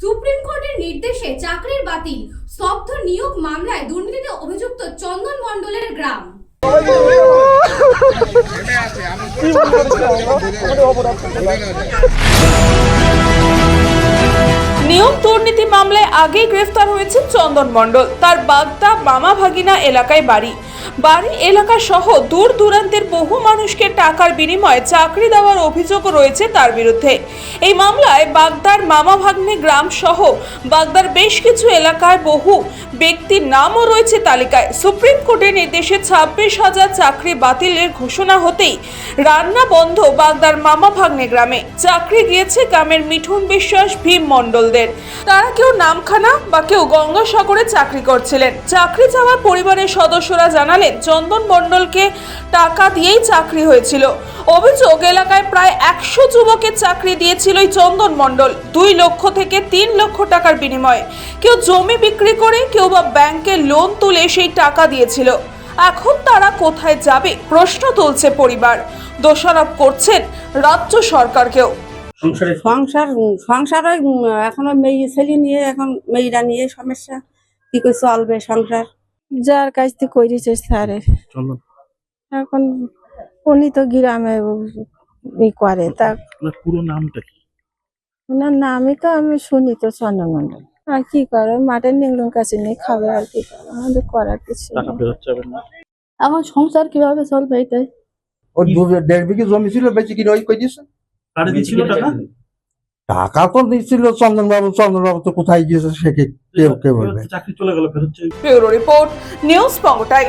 Supreme কোর্টের নির্দেশে চাকরির বাতিল, স্তব্ধ নিয়োগ মামলায় দুর্নীতিতে অভিযুক্ত চন্দন মণ্ডলের গ্রাম। নিয়ম দুর্নীতি মামলায় আগেই গ্রেফতার হয়েছেন চন্দন মণ্ডল। তার বাগদা মামা ভাগিনা এলাকায় বাড়ি। বাড়ি, এলাকা সহ দূর দূরান্তের বহু মানুষকে টাকার বিনিময়ে চাকরি দেওয়ার অভিযোগ রয়েছে তার বিরুদ্ধে। এই মামলায় বাগদার মামা ভাগ্নে গ্রাম সহ বাগদার বেশ কিছু এলাকায় বহু ব্যক্তির নামও রয়েছে তালিকায়। সুপ্রিম কোর্টের নির্দেশে ছাব্বিশ হাজার চাকরি বাতিলের ঘোষণা হতেই রান্না বন্ধ বাগদার মামা ভাগ্নে গ্রামে। চাকরি গিয়েছে গ্রামের মিঠুন বিশ্বাস ভীম মণ্ডলদের। তারা কেউ নামখানা বা কেউ গঙ্গাসাগরে চাকরি করছিলেন। চাকরি যাওয়া পরিবারের সদস্যরা জানালেন, চন্দন মণ্ডলকে টাকা দিয়েই চাকরি হয়েছিল। অভিযোগ, এলাকায় প্রায় একশো যুবকের চাকরি দিয়েছিল চন্দন মণ্ডল। দুই লক্ষ থেকে তিন লক্ষ টাকার বিনিময়ে। কেউ জমি বিক্রি করে, কেউ বা ব্যাংকে লোন তুলে সেই টাকা দিয়েছিল। এখন তারা কোথায় যাবে? প্রশ্ন তুলছে পরিবার। দোষারোপ করছেন রাজ্য সরকারকেও। সংসার সংসার এখনও মেয়ে ছেলে নিয়ে এখন মেয়েরা নিয়ে সমস্যা। কি করে চলবে সংসার? যার কাছ থেকে করেছে চন্দন এখন উনি তো গ্রামে ই করে তা আপনার পুরো নামটা কি? ওনার নামই তো আমি শুনি তো চন্দ্রমন্ডল আর কি করো মাঠের নিংলুম কাছে নিয়ে খাবে আর কি করে আমাদের করার কিছু এখন সংসার কীভাবে চলবে এটাই? ওর দু দেড় বিঘে জমি ছিল বেশি কিনে ওই কই দিয়েছে? টাকা? টাকা তো দিচ্ছিল চন্দনবাবু চন্দনবাবু তো কোথায় গিয়েছে সে কে কেউ কে বলবে? চাকরি চলে গেল ফেরত ব্যুরো রিপোর্ট নিউজ পঙ্গটাই।